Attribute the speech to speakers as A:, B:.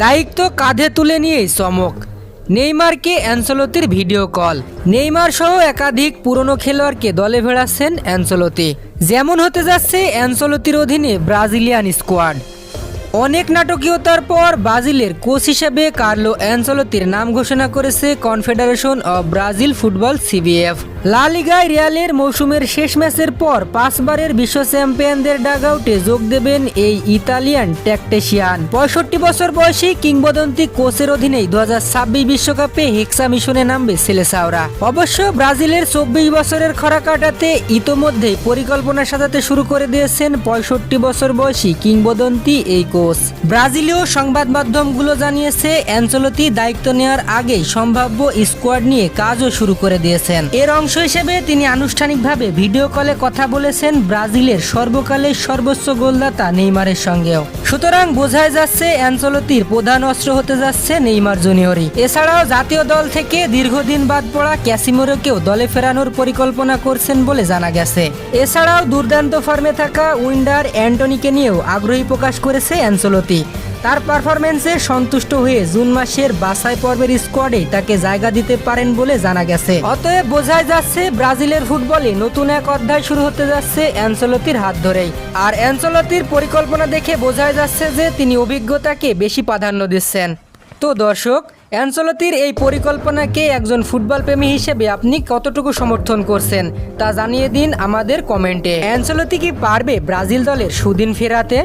A: দায়িত্ব কাঁধে তুলে নিয়ে চমক। নেইমারকে অ্যানসলতির ভিডিও কল। নেইমার সহ একাধিক পুরনো খেলোয়াড়কে দলে ভেড়াচ্ছেন অ্যানসলতি। যেমন হতে যাচ্ছে অ্যানসলতির অধীনে ব্রাজিলিয়ান স্কোয়াড। অনেক নাটকীয়তার পর ব্রাজিলের কোচ হিসেবে কার্লো অ্যানসলতির নাম ঘোষণা করেছে confederation of Brazil football CBF. La লিগায় রিয়ালের মৌসুমের শেষ ম্যাচের পর পাঁচবারের বিশ্ব চ্যাম্পিয়নদের ডাগআউটে যোগ দেবেন এই ইতালিয়ান ট্যাকটেশিয়ান। পঁয়ষট্টি বছর বয়সী কিংবদন্তি কোচের অধীনেই দু বিশ্বকাপে হেক্সা মিশনে নামবে সেলেসাওরা। অবশ্য ব্রাজিলের চব্বিশ বছরের খরা কাটাতে ইতোমধ্যেই পরিকল্পনা সাজাতে শুরু করে দিয়েছেন পঁয়ষট্টি বছর বয়সী কিংবদন্তি এই কোচ। ব্রাজিলীয় সংবাদ মাধ্যমগুলো জানিয়েছে, অ্যাঞ্চলতি দায়িত্ব নেওয়ার আগেই সম্ভাব্য স্কোয়াড নিয়ে কাজও শুরু করে দিয়েছেন। এর অংশ হিসেবে তিনি আনুষ্ঠানিকভাবে ভিডিও কলে কথা বলেছেন ব্রাজিলের সর্বকালের সর্বোচ্চ গোলদাতা নেইমারের সঙ্গেও। সুতরাং বোঝাই যাচ্ছে অ্যাঞ্চলতির প্রধান অস্ত্র হতে যাচ্ছে নেইমার জুনিয়রই। এছাড়াও জাতীয় দল থেকে দীর্ঘদিন বাদ পড়া ক্যাসিমোরোকেও দলে ফেরানোর পরিকল্পনা করছেন বলে জানা গেছে। এছাড়াও দুর্দান্ত ফর্মে থাকা উইন্ডার অ্যান্টনিকে নিয়েও আগ্রহী প্রকাশ করেছে অ্যাঞ্চলতি তার পারফরমেন্সে সন্তুষ্ট হয়ে জুন মাসের বাছাই পর্বের স্কোয়াডে তাকে জায়গা দিতে পারেন বলে জানা গেছে। অতএব বোঝাই যাচ্ছে ব্রাজিলের ফুটবলে নতুন এক অধ্যায় শুরু হতে যাচ্ছে অ্যানসলতির হাত ধরেই। আর অ্যানসলতির পরিকল্পনা দেখে বোঝাই যাচ্ছে যে তিনি অভিজ্ঞতাকে বেশি প্রাধান্য দিচ্ছেন। তো দর্শক অ্যানসলতির এই পরিকল্পনাকে একজন ফুটবল প্রেমী হিসেবে আপনি কতটুকু সমর্থন করছেন, তা জানিয়ে দিন আমাদের কমেন্টে। অ্যানসলতি কি পারবে ব্রাজিল দলের সুদিন ফেরাতে?